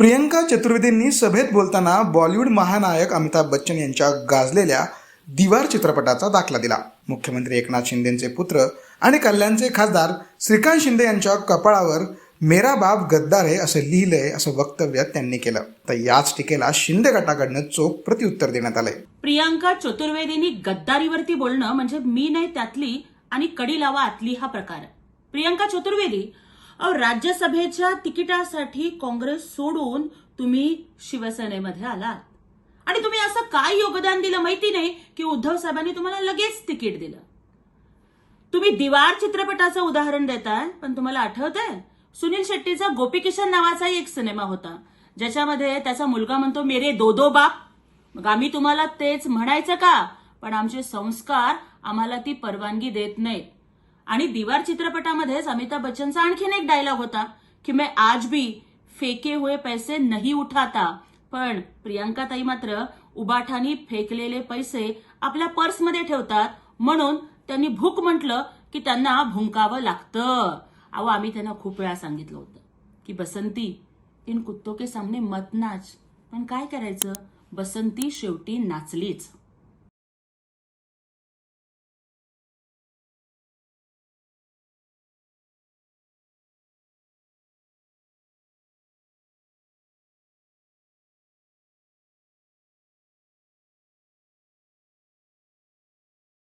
प्रियंका चतुर्वेदींनी सभेत बोलताना बॉलिवूड महानायक अमिताभ बच्चन यांच्या गाजलेल्या दिवार चित्रपटाचा दाखला दिला. मुख्यमंत्री एकनाथ शिंदेचे पुत्र आणि कल्याणचे खासदार श्रीकांत शिंदे यांच्या कपाळावर मेरा बाप गद्दार आहे असं लिहिलंय असं वक्तव्य त्यांनी केलं. तर याच टीकेला शिंदे गटाकडनं चोख प्रत्युत्तर देण्यात आलंय. प्रियांका चतुर्वेदींनी गद्दारीवरती बोलणं म्हणजे मी नाही त्यातली आणि कडी लावा आतली हा प्रकार. आहे. प्रियांका चतुर्वेदी अहो राज्यसभेच्या तिकिटासाठी काँग्रेस सोडून तुम्ही शिवसेनेमध्ये आलात. आणि तुम्ही असं काय योगदान दिलं माहिती नाही की उद्धव साहेबांनी तुम्हाला लगेच तिकीट दिलं. तुम्ही दिवार चित्रपटाचं उदाहरण देताय पण तुम्हाला आठवत आहे सुनील शेट्टीचा गोपीकिशन नावाचाही एक सिनेमा होता ज्याच्यामध्ये त्याचा मुलगा म्हणतो मेरे दो दो बाप. मग आम्ही तुम्हाला तेच म्हणायचं का? पण आमचे संस्कार आम्हाला ती परवानगी देत नाहीत. आणि दिवार चित्रपटामध्येच अमिताभ बच्चनचा आणखीन एक डायलॉग होता की मैं आज भी फेके हुए पैसे नहीं उठाता पण प्रियांका ताई मात्र उबाठानी फेकलेले पैसे आपल्या पर्समध्ये ठेवतात म्हणून त्यांनी भूक म्हटलं की त्यांना भुंकावं लागतं. अहो आम्ही त्यांना खूप वेळा सांगितलं होतं की बसंती इन कुत्तो के सामने मत नाच. पण काय करायचं? बसंती शेवटी नाचलीच.